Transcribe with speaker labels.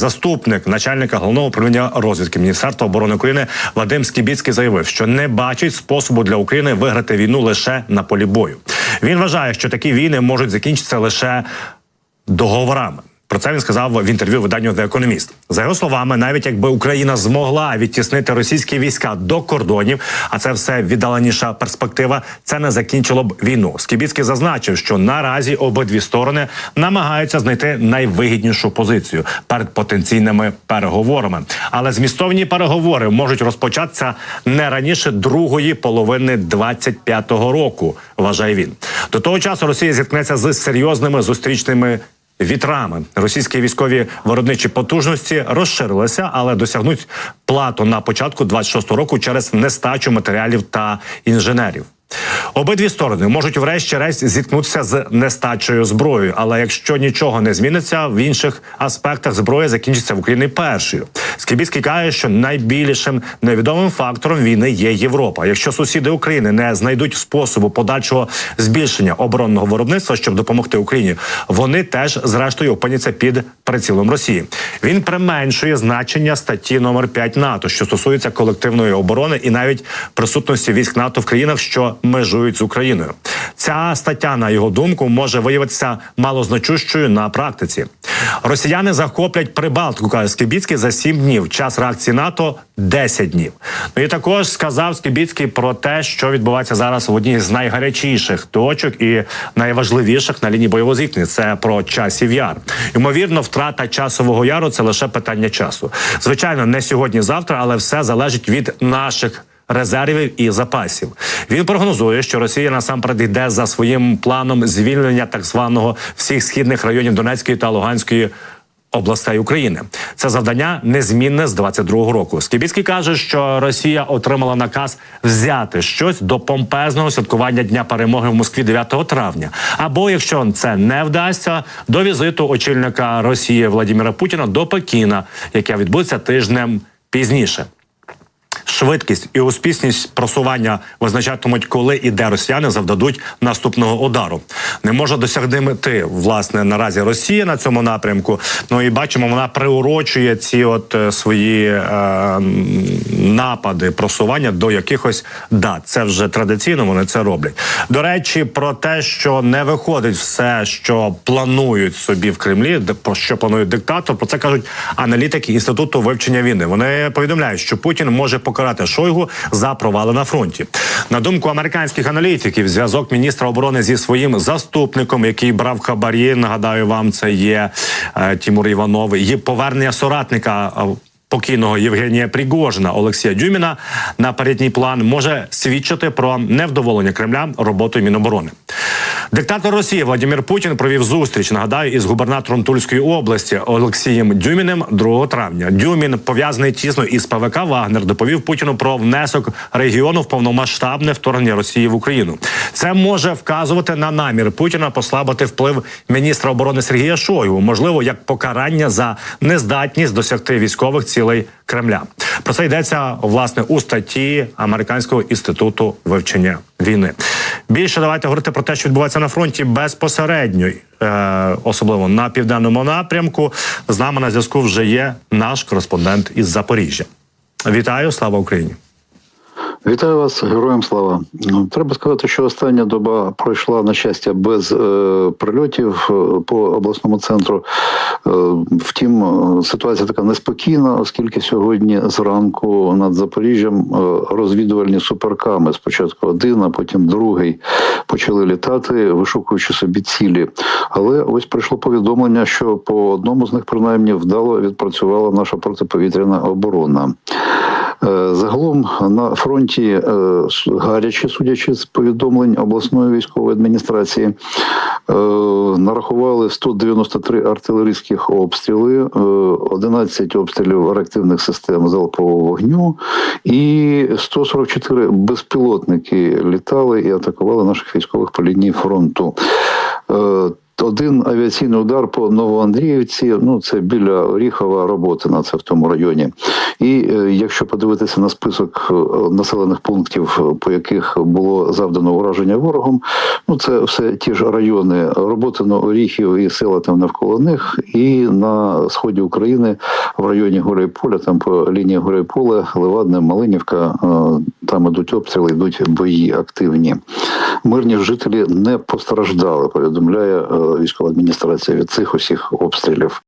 Speaker 1: Заступник начальника головного управління розвідки Міністерства оборони України Вадим Скібіцький заявив, що не бачить способу для України виграти війну лише на полі бою. Він вважає, що такі війни можуть закінчитися лише договорами. Про це він сказав в інтерв'ю виданню The Economist. За його словами, навіть якби Україна змогла відтіснити російські війська до кордонів, а це все віддаленіша перспектива. Це не закінчило б війну. Скібіцький зазначив, що наразі обидві сторони намагаються знайти найвигіднішу позицію перед потенційними переговорами. Але змістовні переговори можуть розпочатися не раніше другої половини 25-го року. Вважає він. До того часу Росія зіткнеться з серйозними зустрічними вітрами. Російські військові виробничі потужності розширилися, але досягнуть плату на початку 26-го року через нестачу матеріалів та інженерів. Обидві сторони можуть врешті-решт зіткнутися з нестачею зброєю, але якщо нічого не зміниться, в інших аспектах зброя закінчиться в Україні першою. Скібіцький каже, що найбільшим невідомим фактором війни є Європа. Якщо сусіди України не знайдуть способу подальшого збільшення оборонного виробництва, щоб допомогти Україні, вони теж зрештою опиняться під прицілом Росії. Він применшує значення статті номер 5 НАТО, що стосується колективної оборони і навіть присутності військ НАТО в країнах, що межують з Україною. Ця стаття, на його думку, може виявитися малозначущою на практиці. Росіяни захоплять Прибалтику, каже Скібіцький, за 7 днів. Час реакції НАТО 10 днів. Ну і також сказав Скібіцький про те, що відбувається зараз в одній з найгарячіших точок і найважливіших на лінії бойового зіткнення. Це про часів яр. Ймовірно, втрата часового яру це лише питання часу. Звичайно, не сьогодні-завтра, але все залежить від наших резервів і запасів. Він прогнозує, що Росія насамперед йде за своїм планом звільнення так званого всіх східних районів Донецької та Луганської. Областей України це завдання незмінне з 22-го року. Скібіцький каже, що Росія отримала наказ взяти щось до помпезного святкування дня перемоги в Москві 9 травня. Або якщо це не вдасться, до візиту очільника Росії Владимира Путіна до Пекіна, яке відбудеться тижнем пізніше. Швидкість і успішність просування визначатимуть, коли і де росіяни завдадуть наступного удару. Не може досягнути власне наразі Росія на цьому напрямку. Ну і бачимо, вона приурочує ці от е, свої е, напади, просування до якихось дат. Це вже традиційно вони це роблять. До речі, про те, що не виходить все, що планують собі в Кремлі, про що планують диктатор. Про це кажуть аналітики інституту вивчення війни. Вони повідомляють, що Путін може покарати Шойгу за провали на фронті. На думку американських аналітиків, зв'язок міністра оборони зі своїм заступником, який брав хабарі. Нагадаю вам, це є е, Тімур Іванов. Є повернення соратника. е, Покійного Євгенія Пригожина Олексія Дюміна на передній план може свідчити про невдоволення Кремля роботою Міноборони. Диктатор Росії Владимир Путін провів зустріч. Нагадаю, із губернатором Тульської області Олексієм Дюміним 2 травня. Дюмін пов'язаний тісно із ПВК Вагнер. Доповів Путіну про внесок регіону в повномасштабне вторгнення Росії в Україну. Це може вказувати на намір Путіна послабити вплив міністра оборони Сергія Шойгу, можливо, як покарання за нездатність досягти військових цілей Кремля. Про це йдеться власне у статті Американського інституту вивчення війни. Більше давайте говорити про те, що відбувається на фронті безпосередньо, е, особливо на південному напрямку. З нами на зв'язку вже є наш кореспондент із Запоріжжя. Вітаю, слава Україні!
Speaker 2: Вітаю вас, героям слава. Ну, Треба сказати, що остання доба пройшла на щастя без е, прильотів е, по обласному центру. Е, втім, е, ситуація така неспокійна, оскільки сьогодні зранку над Запоріжжям е, розвідувальні суперками спочатку один, а потім другий почали літати, вишукуючи собі цілі. Але ось прийшло повідомлення, що по одному з них принаймні вдало відпрацювала наша протиповітряна оборона. Е, Загалом на фронті е, гаряче, судячи з повідомлень обласної військової адміністрації, е, нарахували 193 артилерійських обстріли, е, 11 обстрілів реактивних систем залпового вогню, і 144 безпілотники літали і атакували наших військових по лінії фронту. Один авіаційний удар по Новоандріївці. Ну це біля Оріхова роботи на це в тому районі. І е, якщо подивитися на список е, населених пунктів, е, по яких було завдано ураження ворогом, ну це все ті ж райони Роботино, Оріхів і села там навколо них, і на сході України в районі Гуляйполя, там по лінії Гуляйполя, Левадне, Малинівка, там ідуть обстріли, йдуть бої активні. Мирні жителі не постраждали, повідомляє е, військова адміністрація від цих усіх обстрілів.